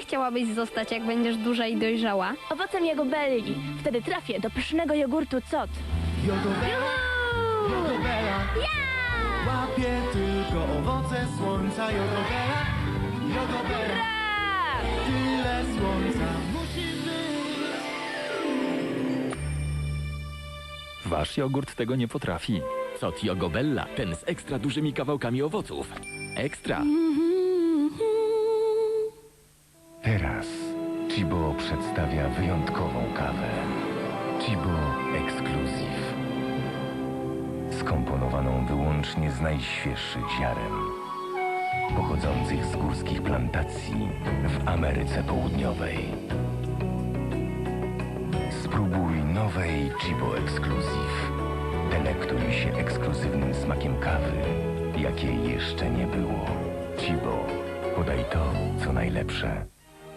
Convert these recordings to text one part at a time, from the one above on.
chciałabyś zostać, jak będziesz duża i dojrzała? Owocem jego belli. Wtedy trafię do pysznego jogurtu COT. Jodobela, jodobela, Ja! łapie tylko owoce słońca. Jodobela, jodobela, tyle słońca musi być. Wasz jogurt tego nie potrafi. Cot Jogobella, ten z ekstra dużymi kawałkami owoców. Ekstra! Teraz Chibo przedstawia wyjątkową kawę. Chibo Exclusive. Skomponowaną wyłącznie z najświeższych ziaren. Pochodzących z górskich plantacji w Ameryce Południowej. Spróbuj nowej Chibo Exclusive. Delektuj się ekskluzywnym smakiem kawy, jakiej jeszcze nie było. Chibo. Podaj to, co najlepsze.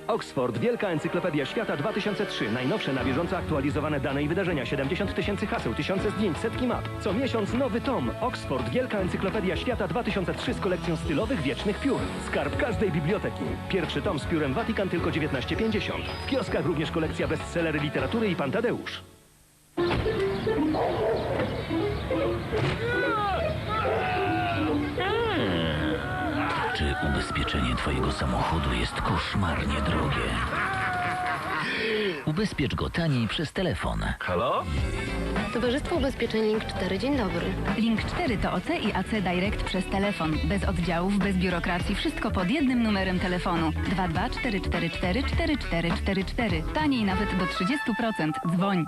Oxford, Wielka Encyklopedia Świata 2003. Najnowsze na bieżąco aktualizowane dane i wydarzenia. 70 tysięcy haseł, tysiące zdjęć, setki map. Co miesiąc nowy tom. Oxford, Wielka Encyklopediia Świata 2003 z kolekcją stylowych, wiecznych piór. Skarb każdej biblioteki. Pierwszy tom z piórem Vatican tylko 19,50. W kioskach również kolekcja bestsellery literatury i Pan Tadeusz. Ubezpieczenie Twojego samochodu jest koszmarnie drogie? Ubezpiecz go taniej przez telefon. Halo? Towarzystwo Ubezpieczeń Link 4, dzień dobry. Link 4 to OC i AC Direct przez telefon. Bez oddziałów, bez biurokracji, wszystko pod jednym numerem telefonu. 22 444 4444. Taniej nawet do 30%. Dzwoń.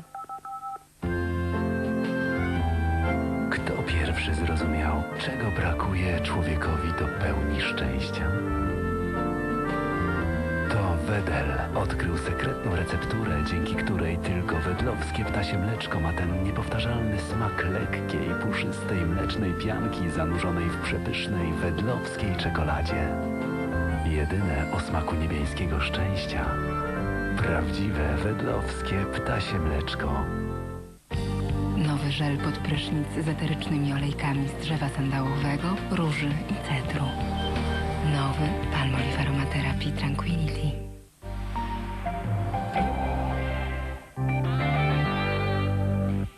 Pierwszy zrozumiał, czego brakuje człowiekowi do pełni szczęścia? To Wedel odkrył sekretną recepturę, dzięki której tylko wedlowskie ptasie mleczko ma ten niepowtarzalny smak lekkiej, puszystej mlecznej pianki zanurzonej w przepysznej wedlowskiej czekoladzie. Jedyne o smaku niebiańskiego szczęścia. Prawdziwe wedlowskie ptasie mleczko. Żel pod prysznic z eterycznymi olejkami z drzewa sandałowego, róży i cedru. Nowy Palmolive Aromatherapy Tranquility.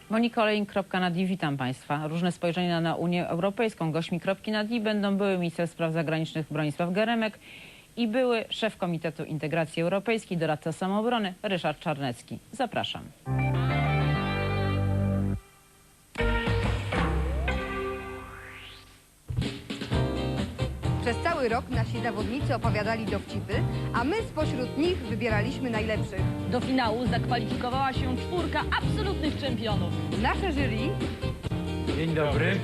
Monika Olejnik.nadi, witam Państwa. Różne spojrzenia na Unię Europejską. Gośćmi kropki nad i będą były minister spraw zagranicznych Bronisław Geremek i były szef Komitetu Integracji Europejskiej, doradca samoobrony Ryszard Czarnecki. Zapraszam. Cały rok nasi zawodnicy opowiadali dowcipy, a my spośród nich wybieraliśmy najlepszych. Do finału zakwalifikowała się czwórka absolutnych czempionów. Nasze jury Dzień dobry.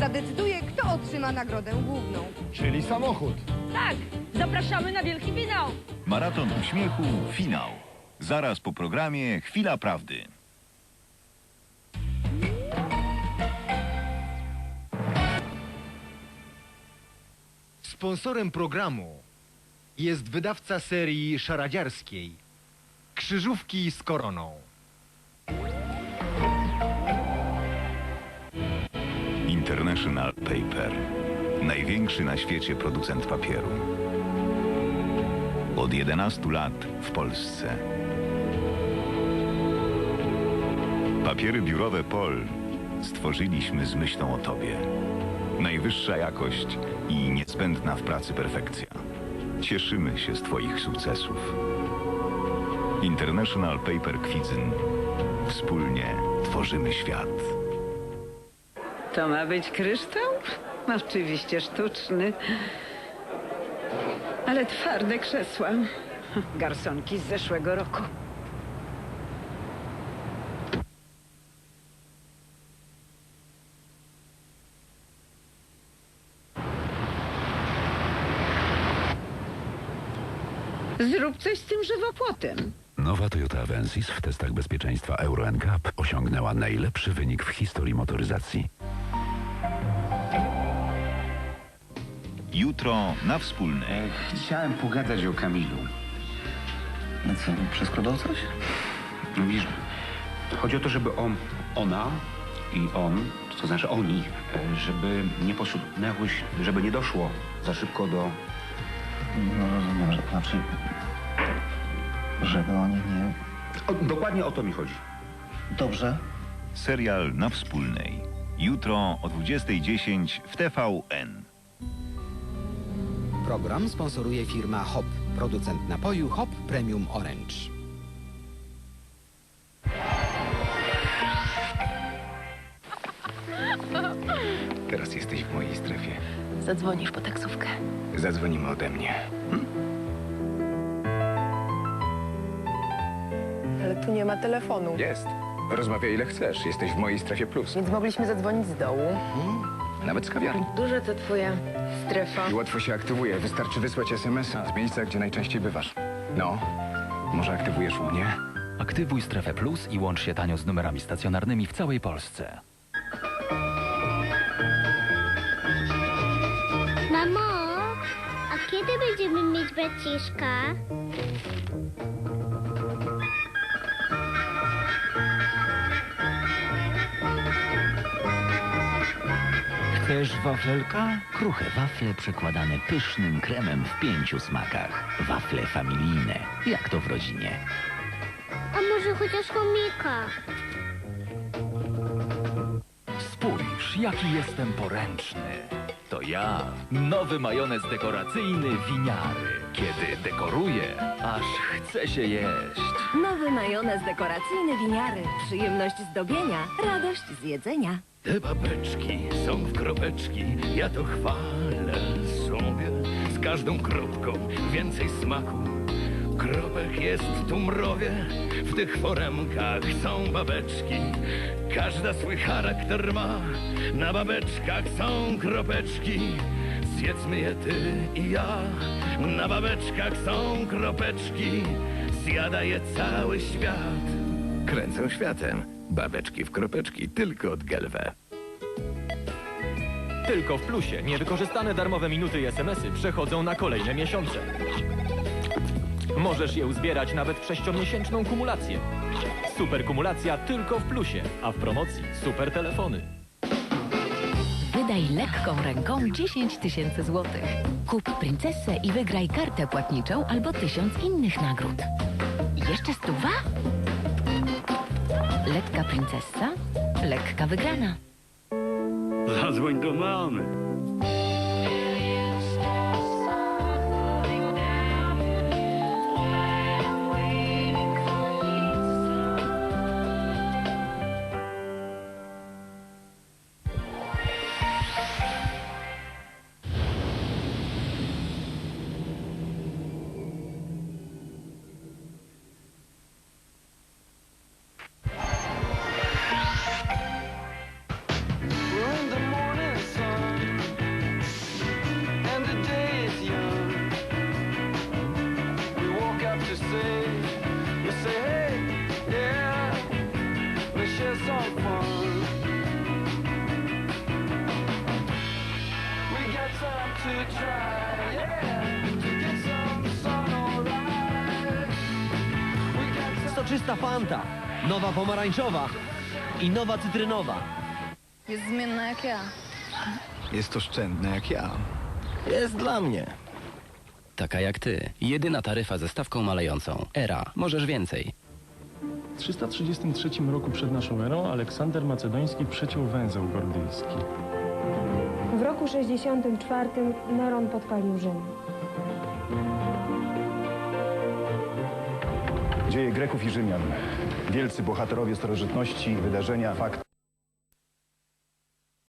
zadecyduje, kto otrzyma nagrodę główną. Czyli samochód. Tak, zapraszamy na wielki finał. Maraton uśmiechu, finał. Zaraz po programie Chwila Prawdy. Sponsorem programu jest wydawca serii szaradziarskiej Krzyżówki z koroną. International Paper. Największy na świecie producent papieru. Od 11 lat w Polsce. Papiery biurowe POL stworzyliśmy z myślą o Tobie. Najwyższa jakość i niezbędna w pracy perfekcja. Cieszymy się z Twoich sukcesów. International Paper Kwidzyn. Wspólnie tworzymy świat. To ma być kryształ? Oczywiście sztuczny. Ale twarde krzesła. Garsonki z zeszłego roku. Zrób coś z tym żywopłotem. Nowa Toyota Avensis w testach bezpieczeństwa Euro NCAP osiągnęła najlepszy wynik w historii motoryzacji. Jutro na wspólne. Chciałem pogadać o Kamilu. No co, przeskrodał coś? No widzisz, chodzi o to, żeby on, ona i on, to znaczy oni, e, żeby nie posunęły się, żeby nie doszło za szybko do... No rozumiem, że znaczy Żeby oni nie... dokładnie o to mi chodzi. Dobrze. Serial na wspólnej. Jutro o 20.10 w TVN. Program sponsoruje firma Hop, producent napoju Hop Premium Orange. Teraz jesteś w mojej strefie. Zadzwonisz po taksówkę. Zadzwonimy ode mnie. Ale tu nie ma telefonu. Jest. Rozmawiaj ile chcesz. Jesteś w mojej strefie plus. Więc mogliśmy zadzwonić z dołu. Nawet z kawiarni. Duża to twoja strefa. I łatwo się aktywuje. Wystarczy wysłać SMS-a z miejsca, gdzie najczęściej bywasz. No, może aktywujesz u mnie? Aktywuj Strefę Plus i łącz się tanio z numerami stacjonarnymi w całej Polsce. Braciszka? Chcesz wafelka? Kruche wafle przekładane pysznym kremem w pięciu smakach. Wafle familijne, jak to w rodzinie. A może chociaż chomika? Spójrz, jaki jestem poręczny. To ja, nowy majonez dekoracyjny Winiary. Kiedy dekoruję, aż chce się jeść. Nowy majonez dekoracyjny winiary. Przyjemność zdobienia, radość z jedzenia. Te babeczki są w kropeczki, ja to chwalę sobie. Z każdą kropką więcej smaku. Kropek jest tu mrowie, w tych foremkach są babeczki. Każda swój charakter ma, na babeczkach są kropeczki. Zjedzmy je ty i ja, na babeczkach są kropeczki. Zjada je cały świat. Kręcą światem, babeczki w kropeczki tylko od Gelwe. Tylko w plusie niewykorzystane darmowe minuty i SMS-y przechodzą na kolejne miesiące. Możesz je uzbierać nawet w sześciomiesięczną kumulację. Super kumulacja tylko w plusie, a w promocji super telefony. Wydaj lekką ręką 10 tysięcy złotych. Kup princesę i wygraj kartę płatniczą albo tysiąc innych nagród. Jeszcze stuwa? Lekka princesa, lekka wygrana. Zadzwoń do mamy. Soczysta Fanta, nowa pomarańczowa i nowa cytrynowa. Jest zmienna jak ja. Jest oszczędne jak ja. Jest dla mnie. Taka jak ty. Jedyna taryfa ze stawką malejącą. Era. Możesz więcej. W 333 roku przed naszą erą Aleksander Macedoński przeciął węzeł gordyjski. W roku 64 Neron podpalił Rzym. Dzieje Greków i Rzymian. Wielcy bohaterowie starożytności, wydarzenia, fakty.